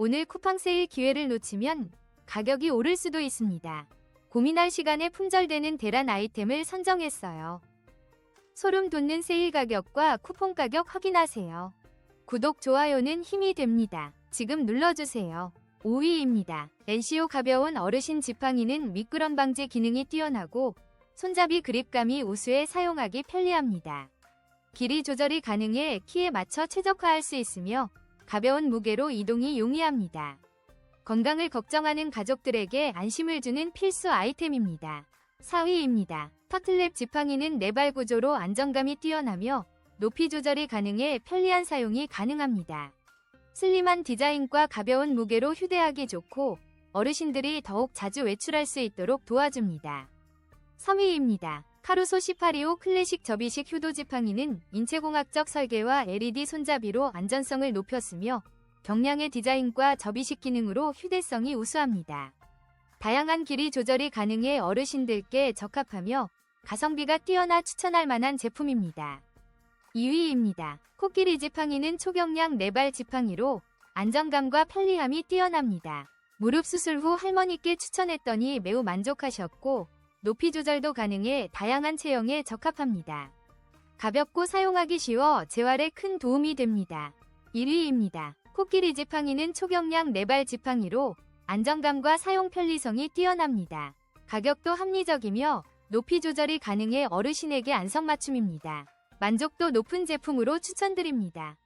오늘 쿠팡 세일 기회를 놓치면 가격이 오를 수도 있습니다. 고민할 시간에 품절되는 대란 아이템을 선정했어요. 소름 돋는 세일 가격과 쿠폰 가격 확인하세요. 구독, 좋아요는 힘이 됩니다. 지금 눌러주세요. 5위입니다. NCO 가벼운 어르신 지팡이는 미끄럼 방지 기능이 뛰어나고 손잡이 그립감이 우수해 사용하기 편리합니다. 길이 조절이 가능해 키에 맞춰 최적화할 수 있으며 가벼운 무게로 이동이 용이합니다. 건강을 걱정하는 가족들에게 안심을 주는 필수 아이템입니다. 4위입니다. 파틀랩 지팡이는 네발 구조로 안정감이 뛰어나며 높이 조절이 가능해 편리한 사용이 가능합니다. 슬림한 디자인과 가벼운 무게로 휴대하기 좋고 어르신들이 더욱 자주 외출할 수 있도록 도와줍니다. 3위입니다. 카루소 1825 클래식 접이식 효도 지팡이는 인체공학적 설계와 LED 손잡이로 안전성을 높였으며 경량의 디자인과 접이식 기능으로 휴대성이 우수합니다. 다양한 길이 조절이 가능해 어르신들께 적합하며 가성비가 뛰어나 추천할 만한 제품입니다. 2위입니다. 코끼리 지팡이는 초경량 4발 지팡이로 안정감과 편리함이 뛰어납니다. 무릎 수술 후 할머니께 추천했더니 매우 만족하셨고 높이 조절도 가능해 다양한 체형에 적합합니다. 가볍고 사용하기 쉬워 재활에 큰 도움이 됩니다. 1위입니다. 코끼리 지팡이는 초경량 4발 지팡이로 안정감과 사용 편리성이 뛰어납니다. 가격도 합리적이며 높이 조절이 가능해 어르신에게 안성맞춤입니다. 만족도 높은 제품으로 추천드립니다.